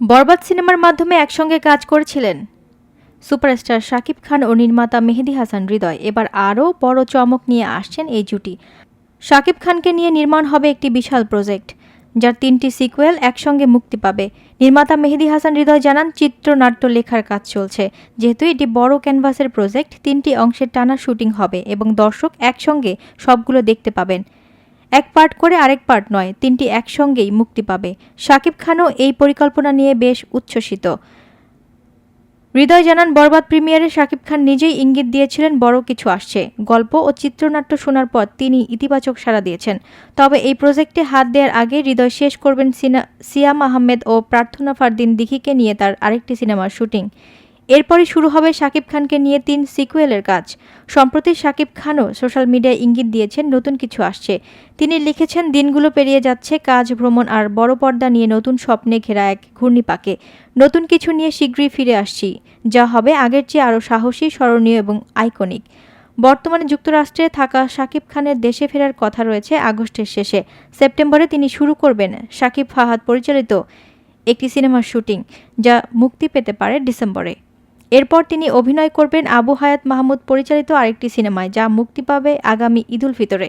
বরবাদ সিনেমার মাধ্যমে একসঙ্গে কাজ করেছিলেন। সুপারস্টার শাকিব খান ও নির্মাতা মেহেদি হাসান হৃদয় এবার আরও বড় চমক নিয়ে আসছেন এই জুটি। শাকিব খানকে নিয়ে নির্মাণ হবে একটি বিশাল প্রজেক্ট, যার তিনটি সিকুয়েল একসঙ্গে মুক্তি পাবে। নির্মাতা মেহেদি হাসান হৃদয় জানান, চিত্রনাট্য লেখার কাজ চলছে। যেহেতু এটি বড় ক্যানভাসের প্রজেক্ট, তিনটি অংশের টানা শুটিং হবে এবং দর্শক একসঙ্গে সবগুলো দেখতে পাবেন। এক পার্ট করে আরেক পার্ট নয়, তিনটি একসঙ্গেই মুক্তি পাবে। শাকিব খানও এই পরিকল্পনা নিয়ে বেশ উচ্ছ্বসিত। হৃদয় জানান, বরবাদ প্রিমিয়ারে শাকিব খান নিজেই ইঙ্গিত দিয়েছিলেন, বড় কিছু আসছে। গল্প ও চিত্রনাট্য শোনার পর তিনি ইতিবাচক সাড়া দিয়েছেন। তবে এই প্রজেক্টে হাত দেওয়ার আগে হৃদয় শেষ করবেন সিয়াম আহমেদ ও প্রার্থনা ফারদিন দিঘিকে নিয়ে তার আরেকটি সিনেমার শুটিং। এরপরই শুরু হবে শাকিব খানকে নিয়ে তিন সিকুয়েলের কাজ। সম্প্রতি শাকিব খানও সোশ্যাল মিডিয়ায় ইঙ্গিত দিয়েছেন, নতুন কিছু আসছে। তিনি লিখেছেন, দিনগুলো পেরিয়ে যাচ্ছে, কাজ, ভ্রমণ আর বড় পর্দা নিয়ে নতুন স্বপ্নে ঘেরা এক ঘূর্ণিপাকে। নতুন কিছু নিয়ে শীঘ্রই ফিরে আসছি, যা হবে আগের চেয়ে আরও সাহসী, স্মরণীয় এবং আইকনিক। বর্তমানে যুক্তরাষ্ট্রে থাকা শাকিব খানের দেশে ফেরার কথা রয়েছে আগস্টের শেষে। সেপ্টেম্বরে তিনি শুরু করবেন শাকিব ফাহাদ পরিচালিত একটি সিনেমার শুটিং, যা মুক্তি পেতে পারে ডিসেম্বরে। এরপর তিনি অভিনয় করবেন আবু হায়াত মাহমুদ পরিচালিত আরেকটি সিনেমায়, যা মুক্তি পাবে আগামী ঈদুল ফিতরে।